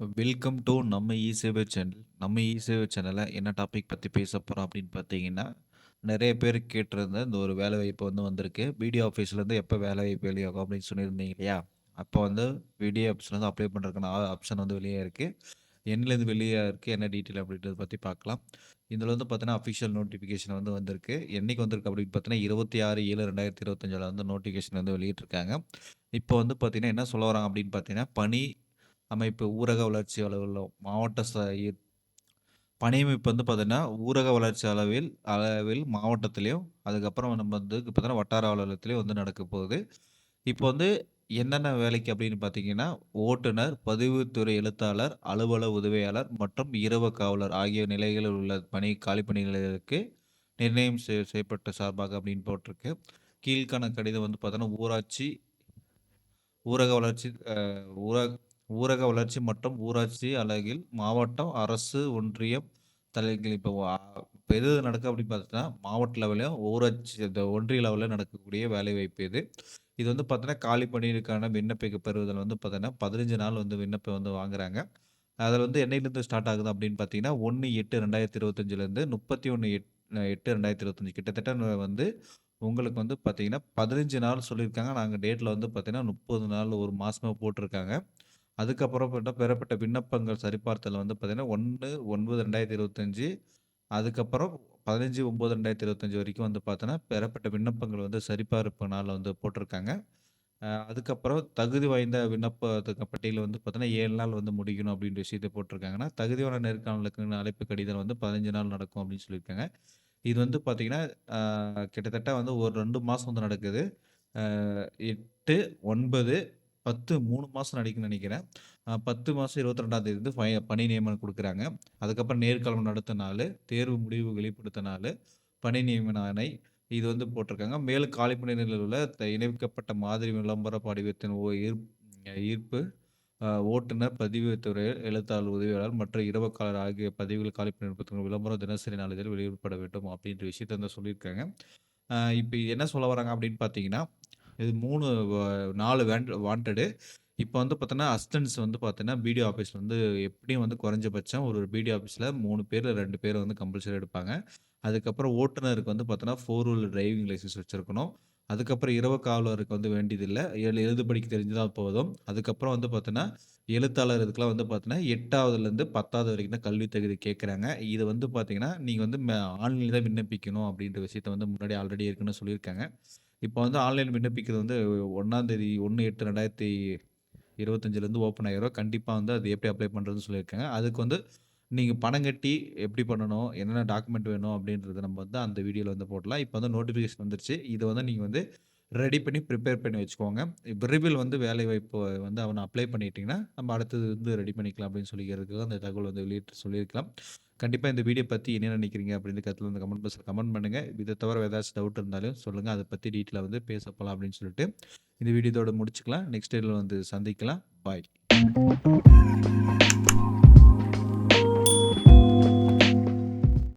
Welcome to நம்ம இ சேவை channel. நம்ம இ சேவை சேனலில் என்ன டாபிக் பற்றி பேச போகிறோம் அப்படின்னு பார்த்தீங்கன்னா, நிறைய பேர் கேட்டிருந்த இந்த ஒரு வேலைவாய்ப்பு வந்து வந்திருக்கு. பிடிஓ ஆஃபீஸ்லேருந்து எப்போ வேலைவாய்ப்பு வெளியாகும் அப்படின்னு சொல்லியிருந்தீங்க இல்லையா? அப்போ வந்து பிடிஓ ஆஃபீஸ்லேருந்து அப்ளை பண்ணுறதுக்கான ஆப்ஷன் வந்து வெளியே இருக்குது என்னிலேருந்து வெளியே இருக்குது என்ன டீட்டெயில் அப்படின்றத பற்றி பார்க்கலாம். இதில் வந்து பார்த்தீங்கன்னா, அஃபிஷியல் நோட்டிஃபிகேஷன் வந்து வந்திருக்கு. என்னைக்கு வந்திருக்கு அப்படின்னு பார்த்தீங்கன்னா, 26/7/2025ல வந்து நோட்டிஃபிகேஷன் வந்து வெளியிட்டிருக்காங்க. இப்போ வந்து பார்த்தீங்கன்னா, என்ன சொல்ல வராங்க அப்படின்னு பார்த்தீங்கன்னா, பணி அமைப்பு ஊரக வளர்ச்சி அளவில் மாவட்ட ச இ பணியமைப்பு வந்து பார்த்திங்கன்னா ஊரக வளர்ச்சி அளவில் அளவில் மாவட்டத்திலையும் அதுக்கப்புறம் நம்ம வந்து பார்த்தோன்னா வட்டார அலுவலகத்திலையும் வந்து நடக்க போகுது. இப்போ வந்து என்னென்ன வேலைக்கு அப்படின்னு பார்த்தீங்கன்னா, ஓட்டுநர், பதிவுத்துறை எழுத்தாளர், அலுவலக உதவியாளர் மற்றும் இரவு காவலர் ஆகிய நிலைகளில் உள்ள பணி காலி பணிகளுக்கு நிர்ணயம் செய் செய்யப்பட்ட சார்பாக அப்படின்னு போட்டிருக்கு. கீழ்க்கான கடிதம் வந்து பார்த்தோன்னா, ஊராட்சி ஊரக வளர்ச்சி ஊரக ஊரக வளர்ச்சி மற்றும் ஊராட்சி அலகில் மாவட்டம், அரசு, ஒன்றியம் தலைகள் இப்போ இப்போ எது நடக்கும் அப்படின்னு பார்த்தீங்கன்னா, மாவட்ட லெவலையும் ஊராட்சி இந்த ஒன்றிய லெவலில் நடக்கக்கூடிய வேலைவாய்ப்பு இது. இது வந்து பார்த்தீங்கன்னா, காலி பணியிற்கான விண்ணப்பிக்க பெறுவதில் வந்து பார்த்தீங்கன்னா, 15 நாள் வந்து விண்ணப்பம் வந்து வாங்குறாங்க. அதில் வந்து என்னையிலேருந்து ஸ்டார்ட் ஆகுது அப்படின்னு பார்த்தீங்கன்னா, 1/8/2025லேருந்து 31/8/2025 கிட்டத்தட்ட வந்து உங்களுக்கு வந்து பார்த்தீங்கன்னா, 15 நாள் சொல்லியிருக்காங்க. நாங்கள் டேட்டில் வந்து பார்த்தீங்கன்னா, 30 நாள் ஒரு மாதமாக போட்டிருக்காங்க. அதுக்கப்புறம் பார்த்தா பெறப்பட்ட விண்ணப்பங்கள் சரிபார்த்தல் வந்து பார்த்தீங்கன்னா, 1/9/2025 அதுக்கப்புறம் 15/9/2025 வரைக்கும் வந்து பார்த்தோன்னா, பெறப்பட்ட விண்ணப்பங்கள் வந்து சரிபார்ப்பு நாளில் வந்து போட்டிருக்காங்க. அதுக்கப்புறம் தகுதி வாய்ந்த விண்ணப்பத்துக்கு பட்டியலில் வந்து பார்த்தோன்னா ஏழு நாள் வந்து முடிக்கணும் அப்படின்ற விஷயத்தை போட்டிருக்காங்கன்னா, தகுதியான நேர்காணலுக்கு அழைப்பு கடிதம் வந்து 15 நாள் நடக்கும் அப்படின்னு சொல்லியிருக்காங்க. இது வந்து பார்த்திங்கன்னா கிட்டத்தட்ட வந்து ஒரு ரெண்டு மாதம் வந்து நடக்குது. எட்டு ஒன்பது பத்து மூணு மாதம் நடிக்கும்னு நினைக்கிறேன் பத்து மாதம் இருபத்தி ரெண்டாம் தேதி வந்து பணி நியமனம் கொடுக்குறாங்க அதுக்கப்புறம் நேர்காலம் நடத்த நாள் தேர்வு முடிவு வெளிப்படுத்த நாள் பணி நியமன ஆணை இது வந்து போட்டிருக்காங்க. மேலும் காலி உள்ள த இணைக்கப்பட்ட மாதிரி விளம்பர படிவத்தின் ஓ ஈர்ப்பு, ஓட்டுநர், பதிவுத்துறை எழுத்தாளர் உதவியாளர் மற்றும் இரவு ஆகிய பதிவுகள் காலி பணியிடத்திற்கு விளம்பரம் தினசரி நாளிதழ் வெளியிடப்பட வேண்டும் அப்படின்ற விஷயத்த வந்து சொல்லியிருக்காங்க. இப்போ என்ன சொல்ல வராங்க அப்படின்னு பார்த்தீங்கன்னா, இது மூணு நாலு வேண்ட் வாண்டடு. இப்போ வந்து பார்த்தோன்னா, அஸ்டன்ஸ் வந்து பார்த்தீங்கன்னா, பிடிஓ ஆஃபீஸில் வந்து எப்படியும் வந்து குறைஞ்சபட்சம் ஒரு பிடிஓ ஆஃபீஸில் மூணு பேர் ரெண்டு பேர் வந்து கம்பல்சரி எடுப்பாங்க. அதுக்கப்புறம் ஓட்டுநருக்கு வந்து பார்த்தோன்னா, ஃபோர் வீலர் டிரைவிங் லைசன்ஸ் வச்சுருக்கணும் அதுக்கப்புறம் இரவு காவலருக்கு வந்து வேண்டியதில்லை எழு எழுது படிக்க தெரிஞ்சா போதும். அதுக்கப்புறம் வந்து பார்த்தோன்னா, எழுத்தாளர் இதுக்கெலாம் வந்து பார்த்தீங்கன்னா, 8வதுலேருந்து 10வது வரைக்கும் தான் கல்வி தகுதி கேட்குறாங்க. இது வந்து பார்த்தீங்கன்னா, நீங்கள் வந்து ஆன்லைனில் தான் விண்ணப்பிக்கணும் அப்படின்ற விஷயத்த வந்து முன்னாடி ஆல்ரெடி இருக்குன்னு சொல்லியிருக்காங்க. இப்போ வந்து ஆன்லைன் விண்ணப்பிக்கிறது வந்து ஒன்றாந்தேதி ஒன்று எட்டு ரெண்டாயிரத்தி இருபத்தஞ்சிலேருந்து ஓப்பன் ஆயிரும். கண்டிப்பாக வந்து அது எப்படி அப்ளை பண்ணுறதுன்னு சொல்லியிருக்காங்க. அதுக்கு வந்து நீங்கள் பணம் கட்டி எப்படி பண்ணணும்? என்னென்ன டாக்குமெண்ட் வேணும்? அப்படின்றத நம்ம வந்து அந்த வீடியோவில் வந்து போடலாம். இப்போ வந்து நோட்டிஃபிகேஷன் வந்துருச்சு. இதை வந்து நீங்கள் வந்து ரெடி பண்ணி ப்ரிப்பேர் பண்ணி வச்சுக்கோங்க. விரைவில் வந்து வேலைவாய்ப்பு வந்து அவனை அப்ளை பண்ணிட்டீங்கன்னா, நம்ம அடுத்தது வந்து ரெடி பண்ணிக்கலாம் அப்படின்னு சொல்லிக்கிறதுக்கு அந்த தகவல் வந்து வெளியிட்டு சொல்லியிருக்கலாம். கண்டிப்பாக இந்த வீடியோ பற்றி என்ன நினைக்கிறீங்க? அப்படின்னு கருத்துல வந்து கமெண்ட் பாக்ஸில் கமெண்ட் பண்ணுங்க. இதை தவிர ஏதாச்சும் டவுட் இருந்தாலும் சொல்லுங்கள் அதை பற்றி டீட்டெயிலாக வந்து பேச போகலாம் அப்படின்னு சொல்லிட்டு, இந்த வீடியோ முடிச்சுக்கலாம். நெக்ஸ்ட் வீடியோல வந்து சந்திக்கலாம். பாய்.